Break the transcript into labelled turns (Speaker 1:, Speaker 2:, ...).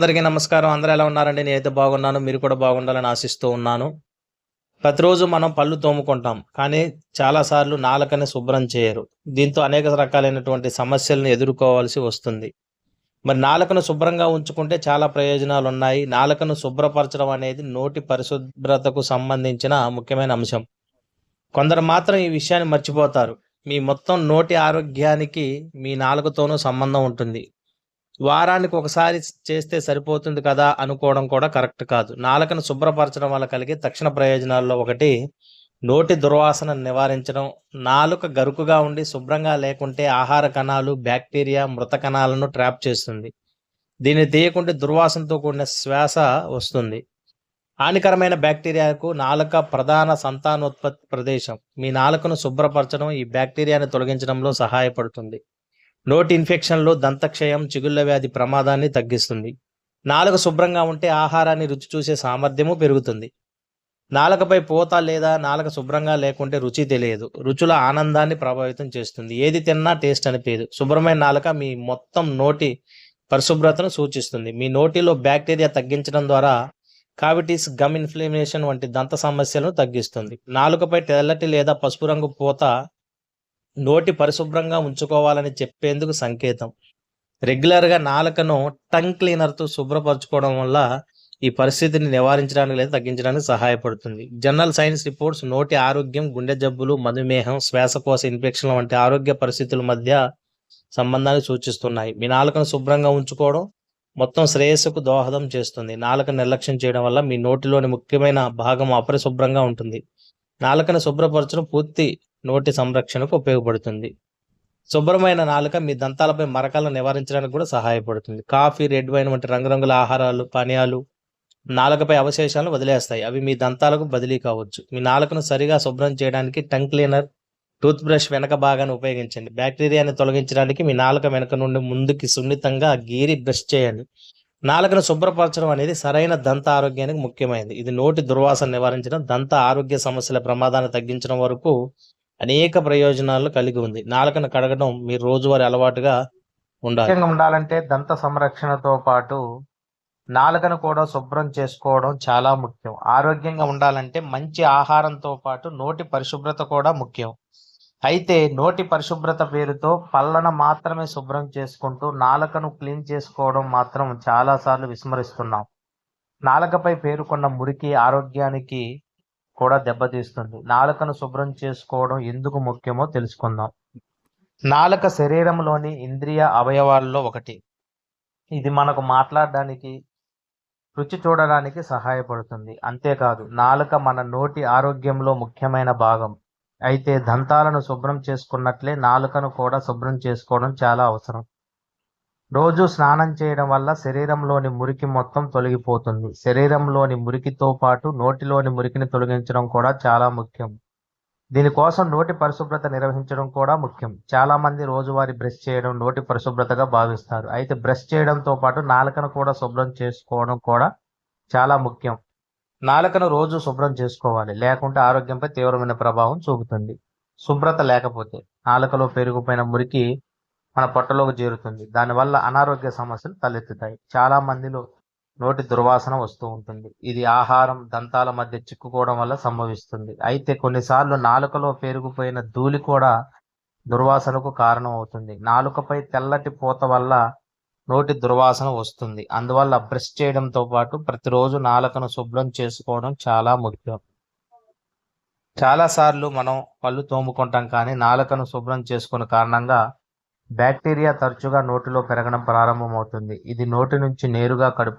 Speaker 1: అందరికీ నమస్కారం. అందరూ ఎలా ఉన్నారండి? నేనైతే బాగున్నాను. మీరు కూడా బాగుండాలని ఆశిస్తూ ఉన్నాను. ప్రతిరోజు మనం పళ్ళు తోముకుంటాం. కానీ చాలాసార్లు నాలుకని శుభ్రం చేయరు. దీంతో అనేక రకాలైనటువంటి సమస్యలను ఎదుర్కోవాల్సి వస్తుంది. మరి నాలుకను శుభ్రంగా ఉంచుకుంటే చాలా ప్రయోజనాలు ఉన్నాయి నాలుకను శుభ్రపరచడం అనేది నోటి పరిశుభ్రతకు సంబంధించిన ముఖ్యమైన అంశం. కొందరు మాత్రం ఈ విషయాన్ని మర్చిపోతారు. మీ మొత్తం నోటి ఆరోగ్యానికి మీ నాలుకతోనూ సంబంధం ఉంటుంది. వారానికి ఒకసారి చేస్తే సరిపోతుంది కదా అనుకోవడం కూడా కరెక్ట్ కాదు. నాలుకను శుభ్రపరచడం వల్ల కలిగే తక్షణ ప్రయోజనాల్లో ఒకటి నోటి దుర్వాసన నివారించడం నాలుక గరుకుగా ఉండి శుభ్రంగా లేకుంటే ఆహార కణాలు బ్యాక్టీరియా మృత కణాలను ట్రాప్ చేస్తుంది. దీన్ని తీయకుంటే దుర్వాసనతో కూడిన శ్వాస వస్తుంది. హానికరమైన బ్యాక్టీరియాకు నాలుక ప్రధాన సంతానోత్పత్తి ప్రదేశం. మీ నాలుకను శుభ్రపరచడం ఈ బ్యాక్టీరియాను తొలగించడంలో సహాయపడుతుంది. నోటి ఇన్ఫెక్షన్లో దంతక్షయం చిగుళ్ళ వ్యాధి ప్రమాదాన్ని తగ్గిస్తుంది. నాలుక శుభ్రంగా ఉంటే ఆహారాన్ని రుచి చూసే సామర్థ్యము పెరుగుతుంది. నాలుకపై పూత లేదా నాలుక శుభ్రంగా లేకుంటే రుచి తెలియదు. రుచుల ఆనందాన్ని ప్రభావితం చేస్తుంది. ఏది తిన్నా టేస్ట్ అనిపించదు. శుభ్రమైన నాలుక మీ మొత్తం నోటి పరిశుభ్రతను సూచిస్తుంది. మీ నోటిలో బ్యాక్టీరియా తగ్గించడం ద్వారా కావిటీస్ గమ్ ఇన్ఫ్లమేషన్ వంటి దంత సమస్యలను తగ్గిస్తుంది. నాలుకపై తెల్లటి లేదా పసుపు రంగు పూత నోటి పరిశుభ్రంగా ఉంచుకోవాలని చెప్పేందుకు సంకేతం. రెగ్యులర్గా నాలుకను టంగ్ క్లీనర్తో శుభ్రపరచుకోవడం వల్ల ఈ పరిస్థితిని నివారించడానికి లేదా తగ్గించడానికి సహాయపడుతుంది. జనరల్ సైన్స్ రిపోర్ట్స్ నోటి ఆరోగ్యం గుండె జబ్బులు మధుమేహం శ్వాసకోశ ఇన్ఫెక్షన్ల వంటి ఆరోగ్య పరిస్థితుల మధ్య సంబంధాన్ని సూచిస్తున్నాయి. మీ నాలుకను శుభ్రంగా ఉంచుకోవడం మొత్తం శ్రేయస్సుకు దోహదం చేస్తుంది. నాలుక నిర్లక్ష్యం చేయడం వల్ల మీ నోటిలోని ముఖ్యమైన భాగం అపరిశుభ్రంగా ఉంటుంది. నాలుకను శుభ్రపరచడం పూర్తి నోటి సంరక్షణకు ఉపయోగపడుతుంది. శుభ్రమైన నాలుక మీ దంతాలపై మరకలను నివారించడానికి కూడా సహాయపడుతుంది. కాఫీ రెడ్ వైన్ వంటి రంగురంగుల ఆహారాలు పానీయాలు నాలుకపై అవశేషాలను వదిలేస్తాయి. అవి మీ దంతాలకు బదిలీ కావచ్చు. మీ నాలుకను సరిగా శుభ్రం చేయడానికి టంగ్ క్లీనర్ టూత్ బ్రష్ వెనక భాగాన్ని ఉపయోగించండి. బ్యాక్టీరియాని తొలగించడానికి మీ నాలుక వెనక నుండి ముందుకి సున్నితంగా గీరి బ్రష్ చేయండి. నాలుకను శుభ్రపరచడం అనేది సరైన దంత ఆరోగ్యానికి ముఖ్యమైనది. ఇది నోటి దుర్వాసన నివారించడం దంత ఆరోగ్య సమస్యల ప్రమాదాన్ని తగ్గించడం వరకు అనేక ప్రయోజనాలు కలిగి ఉంది. నాలుకను కడగడం మీ రోజువారి అలవాటుగా ఉండాలి. ఉండాలంటే దంత సంరక్షణతో పాటు నాలుకను కూడా శుభ్రం చేసుకోవడం చాలా ముఖ్యం. ఆరోగ్యంగా ఉండాలంటే మంచి ఆహారంతో పాటు నోటి పరిశుభ్రత కూడా ముఖ్యం. అయితే నోటి పరిశుభ్రత పేరుతో పళ్ళను మాత్రమే శుభ్రం చేసుకుంటూ నాలుకను క్లీన్ చేసుకోవడం మాత్రం చాలాసార్లు విస్మరిస్తున్నాం. నాలుకపై పేరుకున్న మురికి ఆరోగ్యానికి కూడా దెబ్బతీస్తుంది. నాలుకను శుభ్రం చేసుకోవడం ఎందుకు ముఖ్యమో తెలుసుకుందాం. నాలుక శరీరంలోని ఇంద్రియ అవయవాల్లో ఒకటి. ఇది మనకు మాట్లాడడానికి రుచి చూడడానికి సహాయపడుతుంది. అంతేకాదు నాలుక మన నోటి ఆరోగ్యంలో ముఖ్యమైన భాగం. అయితే దంతాలను శుభ్రం చేసుకున్నట్లే నాలుకను కూడా శుభ్రం చేసుకోవడం చాలా అవసరం. రోజు స్నానం చేయడం వల్ల శరీరంలోని మురికి మొత్తం తొలగిపోతుంది. శరీరంలోని మురికితో పాటు నోటిలోని మురికిని తొలగించడం కూడా చాలా ముఖ్యం. దీనికోసం నోటి పరిశుభ్రత నిర్వహించడం కూడా ముఖ్యం. చాలామంది రోజువారీ బ్రష్ చేయడం నోటి పరిశుభ్రతగా భావిస్తారు. అయితే బ్రష్ చేయడంతో పాటు నాలుకను కూడా శుభ్రం చేసుకోవడం కూడా చాలా ముఖ్యం. నాలుకను రోజు శుభ్రం చేసుకోవాలి. లేకుంటే ఆరోగ్యంపై తీవ్రమైన ప్రభావం చూపుతుంది. శుభ్రత లేకపోతే నాలుకలో పెరిగిపోయిన మురికి మన పొట్టలోకి చేరుతుంది. దానివల్ల అనారోగ్య సమస్యలు తలెత్తుతాయి. చాలా మందిలో నోటి దుర్వాసన వస్తూ ఉంటుంది. ఇది ఆహారం దంతాల మధ్య చిక్కుకోవడం వల్ల సంభవిస్తుంది. అయితే కొన్నిసార్లు నాలుకలో పేరుకుపోయిన ధూళి కూడా దుర్వాసనకు కారణం అవుతుంది. నాలుకపై తెల్లటి పూత వల్ల నోటి దుర్వాసన వస్తుంది. అందువల్ల బ్రష్ చేయడంతో పాటు ప్రతిరోజు నాలుకను శుభ్రం చేసుకోవడం చాలా ముఖ్యం. చాలాసార్లు మనం పళ్ళు తోముకుంటాం కానీ నాలుకను శుభ్రం చేసుకున్న కారణంగా బ్యాక్టీరియా తరచుగా నోటిలో పెరగడం ప్రారంభమవుతుంది. ఇది నోటి నుంచి నేరుగా కడుపు